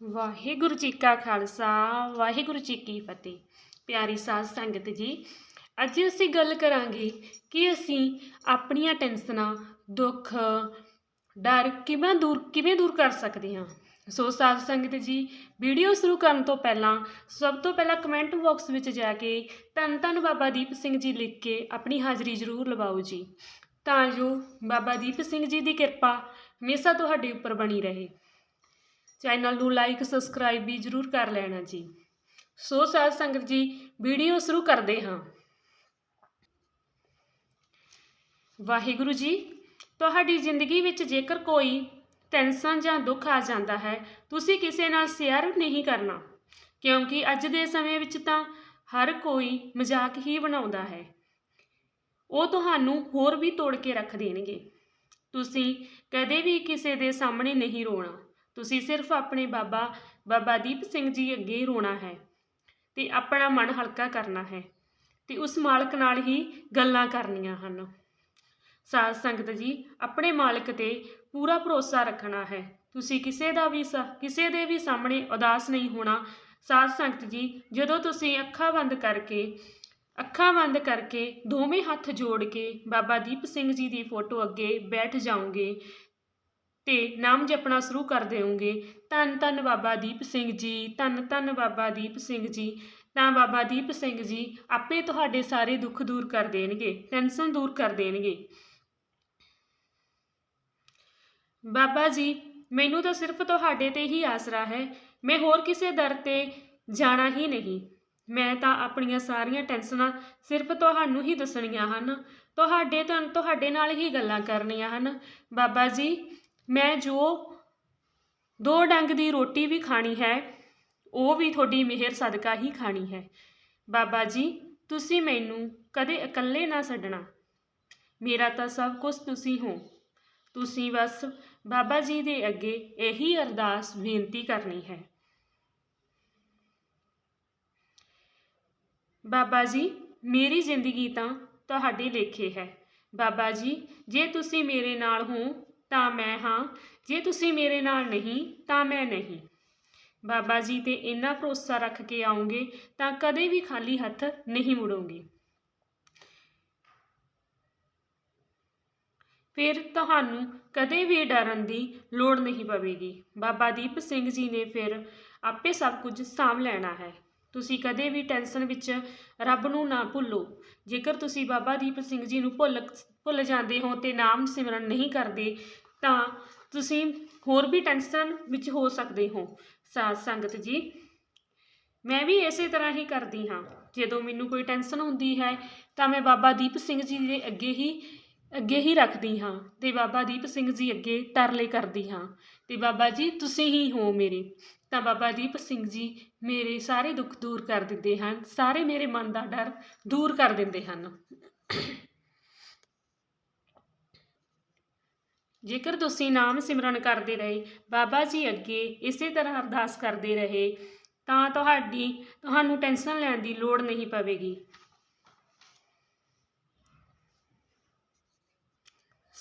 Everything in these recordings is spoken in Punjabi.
ਵਾਹਿਗੁਰੂ ਜੀ ਕਾ ਖਾਲਸਾ, ਵਾਹਿਗੁਰੂ ਜੀ ਕੀ ਫਤਿਹ। ਪਿਆਰੀ ਸਾਧ ਸੰਗਤ ਜੀ, ਅੱਜ ਅਸੀਂ ਗੱਲ ਕਰਾਂਗੇ ਕਿ ਅਸੀਂ ਆਪਣੀਆਂ ਟੈਨਸ਼ਨਾਂ, ਦੁੱਖ, ਡਰ ਕਿਵੇਂ ਦੂਰ ਕਿਵੇਂ ਦੂਰ ਕਰ ਸਕਦੇ ਹਾਂ। ਸੋ ਸਾਧ ਸੰਗਤ ਜੀ, ਵੀਡੀਓ ਸ਼ੁਰੂ ਕਰਨ ਤੋਂ ਪਹਿਲਾਂ, ਸਭ ਤੋਂ ਪਹਿਲਾਂ ਕਮੈਂਟ ਬਾਕਸ ਵਿੱਚ ਜਾ ਕੇ ਧੰਨ ਧੰਨ ਬਾਬਾ ਦੀਪ ਸਿੰਘ ਜੀ ਲਿਖ ਕੇ ਆਪਣੀ ਹਾਜ਼ਰੀ ਜ਼ਰੂਰ ਲਵਾਓ ਜੀ। ਤਾਂ ਜੋ ਬਾਬਾ ਦੀਪ ਸਿੰਘ ਜੀ ਦੀ ਕਿਰਪਾ ਹਮੇਸ਼ਾ ਤੁਹਾਡੇ ਉੱਪਰ ਬਣੀ ਰਹੇ। ਚੈਨਲ ਨੂੰ ਲਾਈਕ, ਸਬਸਕ੍ਰਾਈਬ ਵੀ ਜਰੂਰ ਕਰ ਲੈਣਾ ਜੀ। ਸੋ ਸਾਧ ਸੰਗਤ ਜੀ, ਵੀਡੀਓ ਸ਼ੁਰੂ ਕਰਦੇ ਹਾਂ। ਵਾਹਿਗੁਰੂ ਜੀ, ਤੁਹਾਡੀ ਜ਼ਿੰਦਗੀ ਵਿੱਚ ਜੇਕਰ ਕੋਈ ਟੈਨਸ਼ਨ ਜਾਂ ਦੁੱਖ ਆ ਜਾਂਦਾ ਹੈ, ਤੁਸੀਂ ਕਿਸੇ ਨਾਲ ਸ਼ੇਅਰ ਨਹੀਂ ਕਰਨਾ, ਕਿਉਂਕਿ ਅੱਜ ਦੇ ਸਮੇਂ ਵਿੱਚ ਤਾਂ ਹਰ ਕੋਈ ਮਜ਼ਾਕ ਹੀ ਬਣਾਉਂਦਾ ਹੈ। ਉਹ ਤੁਹਾਨੂੰ ਹੋਰ ਵੀ ਤੋੜ ਕੇ ਰੱਖ ਦੇਣਗੇ। ਤੁਸੀਂ ਕਦੇ ਵੀ ਕਿਸੇ ਦੇ ਸਾਹਮਣੇ ਨਹੀਂ ਰੋਣਾ। ਤੁਸੀਂ ਸਿਰਫ ਆਪਣੇ ਬਾਬਾ ਬਾਬਾ ਦੀਪ ਸਿੰਘ ਜੀ ਅੱਗੇ ਰੋਣਾ ਹੈ ਤੇ ਆਪਣਾ ਮਨ ਹਲਕਾ ਕਰਨਾ ਹੈ ਤੇ ਉਸ ਮਾਲਕ ਨਾਲ ਹੀ ਗੱਲਾਂ ਕਰਨੀਆਂ ਹਨ। ਸਾਧ ਸੰਗਤ ਜੀ, ਆਪਣੇ ਮਾਲਕ ਤੇ ਪੂਰਾ ਭਰੋਸਾ ਰੱਖਣਾ ਹੈ। ਤੁਸੀਂ ਕਿਸੇ ਦਾ ਵੀ ਸ- ਕਿਸੇ ਦੇ ਵੀ ਸਾਹਮਣੇ ਉਦਾਸ ਨਹੀਂ ਹੋਣਾ। ਸਾਧ ਸੰਗਤ ਜੀ, ਜਦੋਂ ਤੁਸੀਂ ਅੱਖਾਂ ਬੰਦ ਕਰਕੇ, ਅੱਖਾਂ ਬੰਦ ਕਰਕੇ ਦੋਵੇਂ ਹੱਥ ਜੋੜ ਕੇ ਬਾਬਾ ਦੀਪ ਸਿੰਘ ਜੀ ਦੀ ਫੋਟੋ ਅੱਗੇ ਬੈਠ ਜਾਓਗੇ ਤੇ ਨਾਮ ਜਪਣਾ ਸ਼ੁਰੂ ਕਰ ਦਿਓਗੇ ਧੰਨ ਧੰਨ ਬਾਬਾ ਦੀਪ ਸਿੰਘ ਜੀ, ਧੰਨ ਧੰਨ ਬਾਬਾ ਦੀਪ ਸਿੰਘ ਜੀ। ਤਾਂ ਬਾਬਾ ਦੀਪ ਸਿੰਘ ਜੀ ਆਪੇ ਤੁਹਾਡੇ ਸਾਰੇ ਦੁੱਖ ਦੂਰ ਕਰ ਦੇਣਗੇ, ਟੈਨਸ਼ਨ ਦੂਰ ਕਰ ਦੇਣਗੇ। ਬਾਬਾ ਜੀ, ਮੈਨੂੰ ਤਾਂ ਸਿਰਫ ਤੁਹਾਡੇ ਤੇ ਹੀ ਆਸਰਾ ਹੈ। ਮੈਂ ਹੋਰ ਕਿਸੇ ਦਰ ਤੇ ਜਾਣਾ ਹੀ ਨਹੀਂ। ਮੈਂ ਤਾਂ ਆਪਣੀਆਂ ਸਾਰੀਆਂ ਟੈਨਸ਼ਨਾਂ ਸਿਰਫ ਤੁਹਾਨੂੰ ਹੀ ਦੱਸਣੀਆਂ ਹਨ। ਤੁਹਾਡੇ ਤੋਂ, ਤੁਹਾਡੇ ਨਾਲ ਹੀ ਗੱਲਾਂ ਕਰਨੀਆਂ ਹਨ। ਬਾਬਾ ਜੀ ਮੈਂ ਜੋ ਦੋ ਡੰਗ ਦੀ ਰੋਟੀ ਵੀ ਖਾਣੀ ਹੈ, ਉਹ ਵੀ ਤੁਹਾਡੀ ਮਿਹਰ ਸਦਕਾ ਹੀ ਖਾਣੀ ਹੈ। ਬਾਬਾ ਜੀ, ਤੁਸੀਂ ਮੈਨੂੰ ਕਦੇ ਇਕੱਲੇ ਨਾ ਛੱਡਣਾ। ਮੇਰਾ ਤਾਂ ਸਭ ਕੁਝ ਤੁਸੀਂ ਹੋ। ਤੁਸੀਂ ਬਸ ਬਾਬਾ ਜੀ ਦੇ ਅੱਗੇ ਇਹੀ ਅਰਦਾਸ ਬੇਨਤੀ ਕਰਨੀ ਹੈ। ਬਾਬਾ ਜੀ, ਮੇਰੀ ਜ਼ਿੰਦਗੀ ਤਾਂ ਤੁਹਾਡੇ ਲੇਖੇ ਹੈ। ਬਾਬਾ ਜੀ, ਜੇ ਤੁਸੀਂ ਮੇਰੇ ਨਾਲ ਹੋ ਤਾਂ ਮੈਂ ਹਾਂ। ਜੇ ਤੁਸੀਂ ਮੇਰੇ ਨਾਲ ਨਹੀਂ, ਤਾਂ ਮੈਂ ਨਹੀਂ। ਬਾਬਾ ਜੀ ਤੇ ਇੰਨਾ ਭਰੋਸਾ ਰੱਖ ਕੇ ਆਉਂਗੇ, ਤਾਂ ਕਦੇ ਵੀ ਖਾਲੀ ਹੱਥ ਨਹੀਂ ਮੁੜੋਗੇ। ਫਿਰ ਤੁਹਾਨੂੰ ਕਦੇ ਵੀ ਡਰਨ ਦੀ ਲੋੜ ਨਹੀਂ ਪਵੇਗੀ। ਬਾਬਾ ਦੀਪ ਸਿੰਘ ਜੀ ਨੇ ਫਿਰ ਆਪੇ ਸਭ ਕੁਝ ਸਾਂਭ ਲੈਣਾ ਹੈ। ਤੁਸੀਂ ਕਦੇ ਵੀ ਟੈਨਸ਼ਨ ਵਿੱਚ ਰੱਬ ਨੂੰ ਨਾ ਭੁੱਲੋ। ਜੇਕਰ ਤੁਸੀਂ ਬਾਬਾ ਦੀਪ ਸਿੰਘ ਜੀ ਨੂੰ ਭੁੱਲ ਭੁੱਲ ਜਾਂਦੇ ਹੋ ਤੇ ਨਾਮ ਸਿਮਰਨ ਨਹੀਂ ਕਰਦੇ, ਤਾਂ ਤੁਸੀਂ ਹੋਰ ਵੀ ਟੈਨਸ਼ਨ ਵਿੱਚ ਹੋ ਸਕਦੇ ਹੋ। ਸਾਧ ਸੰਗਤ ਜੀ, ਮੈਂ ਵੀ ਇਸੇ ਤਰ੍ਹਾਂ ਹੀ ਕਰਦੀ ਹਾਂ। ਜਦੋਂ ਮੈਨੂੰ ਕੋਈ ਟੈਨਸ਼ਨ ਹੁੰਦੀ ਹੈ, ਤਾਂ ਮੈਂ ਬਾਬਾ ਦੀਪ ਸਿੰਘ ਜੀ ਦੇ ਅੱਗੇ ਹੀ ਅੱਗੇ ਹੀ ਰੱਖਦੀ ਹਾਂ ਤੇ ਬਾਬਾ ਦੀਪ ਸਿੰਘ ਜੀ ਅੱਗੇ ਤਰਲੇ ਕਰਦੀ ਹਾਂ। ਤੇ ਬਾਬਾ ਜੀ, ਤੁਸੀਂ ਹੀ ਹੋ ਮੇਰੇ। ਤਾਂ ਬਾਬਾ ਦੀਪ ਸਿੰਘ ਜੀ ਮੇਰੇ ਸਾਰੇ ਦੁੱਖ ਦੂਰ ਕਰ ਦਿੰਦੇ ਹਨ, ਸਾਰੇ ਮੇਰੇ ਮਨ ਦਾ ਡਰ ਦੂਰ ਕਰ ਦਿੰਦੇ ਹਨ। ਜੇਕਰ ਤੁਸੀਂ ਨਾਮ ਸਿਮਰਨ ਕਰਦੇ ਰਹੇ, ਬਾਬਾ ਜੀ ਅੱਗੇ ਇਸੇ ਤਰ੍ਹਾਂ ਅਰਦਾਸ ਕਰਦੇ ਰਹੇ, ਤਾਂ ਤੁਹਾਡੀ, ਤੁਹਾਨੂੰ ਟੈਨਸ਼ਨ ਲੈਣ ਦੀ ਲੋੜ ਨਹੀਂ ਪਵੇਗੀ।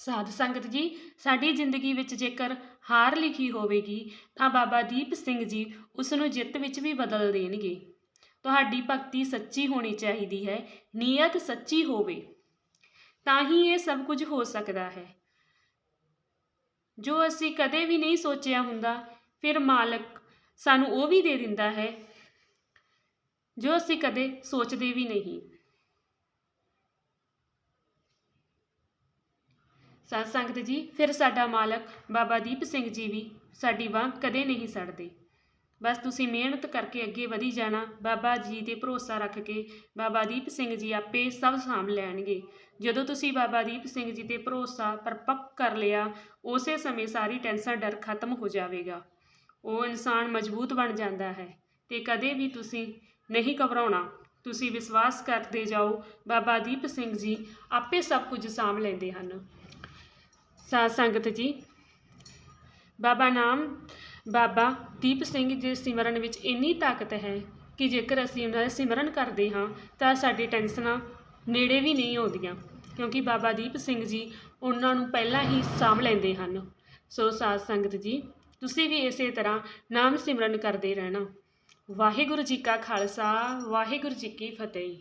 ਸਾਧ ਸੰਗਤ ਜੀ, ਸਾਡੀ ਜ਼ਿੰਦਗੀ ਵਿੱਚ ਜੇਕਰ ਹਾਰ ਲਿਖੀ ਹੋਵੇਗੀ, ਤਾਂ ਬਾਬਾ ਦੀਪ ਸਿੰਘ ਜੀ ਉਸ ਨੂੰ ਜਿੱਤ ਵਿੱਚ ਵੀ ਬਦਲ ਦੇਣਗੇ। ਤੁਹਾਡੀ ਭਗਤੀ ਸੱਚੀ ਹੋਣੀ ਚਾਹੀਦੀ ਹੈ, ਨੀਅਤ ਸੱਚੀ ਹੋਵੇ। ਤਾਂ ਹੀ ਇਹ ਸਭ ਕੁਝ ਹੋ ਸਕਦਾ ਹੈ। ਜੋ ਅਸੀਂ ਕਦੇ ਵੀ ਨਹੀਂ ਸੋਚਿਆ ਹੁੰਦਾ, ਫਿਰ ਮਾਲਕ ਸਾਨੂੰ ਉਹ ਵੀ ਦੇ ਦਿੰਦਾ ਹੈ, ਜੋ ਅਸੀਂ ਕਦੇ ਸੋਚਦੇ ਵੀ ਨਹੀਂ। ਸਾਧ ਸੰਗਤ ਜੀ, ਫਿਰ ਸਾਡਾ ਮਾਲਕ ਬਾਬਾ ਦੀਪ ਸਿੰਘ ਜੀ ਵੀ ਸਾਡੀ ਬਾਂਹ ਕਦੇ ਨਹੀਂ ਸੜਦੇ। ਬਸ ਤੁਸੀਂ ਮਿਹਨਤ ਕਰਕੇ ਅੱਗੇ ਵਧੀ ਜਾਣਾ, ਬਾਬਾ ਜੀ ਤੇ ਭਰੋਸਾ ਰੱਖ ਕੇ ਬਾਬਾ ਦੀਪ ਸਿੰਘ ਜੀ ਆਪੇ ਸਭ ਸਾਂਭ ਲੈਣਗੇ। ਜਦੋਂ ਤੁਸੀਂ ਬਾਬਾ ਦੀਪ ਸਿੰਘ ਜੀ ਤੇ ਭਰੋਸਾ ਪਰਪੱਕ ਕਰ ਲਿਆ, ਉਸੇ ਸਮੇਂ ਸਾਰੀ ਟੈਨਸ਼ਨ ਡਰ ਖਤਮ ਹੋ ਜਾਵੇਗਾ। ਉਹ ਇਨਸਾਨ ਮਜ਼ਬੂਤ ਬਣ ਜਾਂਦਾ ਹੈ ਤੇ ਕਦੇ ਵੀ ਤੁਸੀਂ ਨਹੀਂ ਘਬਰਾਉਣਾ। ਤੁਸੀਂ ਵਿਸ਼ਵਾਸ ਕਰਦੇ ਜਾਓ, ਬਾਬਾ ਦੀਪ ਸਿੰਘ ਜੀ ਆਪੇ ਸਭ ਕੁਝ ਸਾਂਭ ਲੈਂਦੇ ਹਨ। ਸਾਧ ਸੰਗਤ ਜੀ। ਬਾਬਾ ਨਾਮ ਬਾਬਾ ਦੀਪ ਸਿੰਘ ਜੀ ਸਿਮਰਨ ਵਿੱਚ ਇੰਨੀ ਤਾਕਤ ਹੈ ਕਿ ਜੇਕਰ ਅਸੀਂ ਉਹਨਾਂ ਦਾ ਸਿਮਰਨ ਕਰਦੇ ਹਾਂ, ਤਾਂ ਸਾਡੀ ਟੈਨਸ਼ਨਾਂ ਨੇੜੇ ਵੀ ਨਹੀਂ ਆਉਂਦੀਆਂ, ਕਿਉਂਕਿ ਬਾਬਾ ਦੀਪ ਸਿੰਘ ਜੀ ਉਹਨਾਂ ਨੂੰ ਪਹਿਲਾਂ ਹੀ ਸਾਂਭ ਲੈਂਦੇ ਹਨ। ਸੋ ਸਾਧ ਸੰਗਤ ਜੀ, ਤੁਸੀਂ ਵੀ ਇਸੇ ਤਰ੍ਹਾਂ ਨਾਮ ਸਿਮਰਨ ਕਰਦੇ ਰਹਿਣਾ। ਵਾਹਿਗੁਰੂ ਜੀ ਕਾ ਖਾਲਸਾ, ਵਾਹਿਗੁਰੂ ਜੀ ਕੀ ਫਤਿਹ।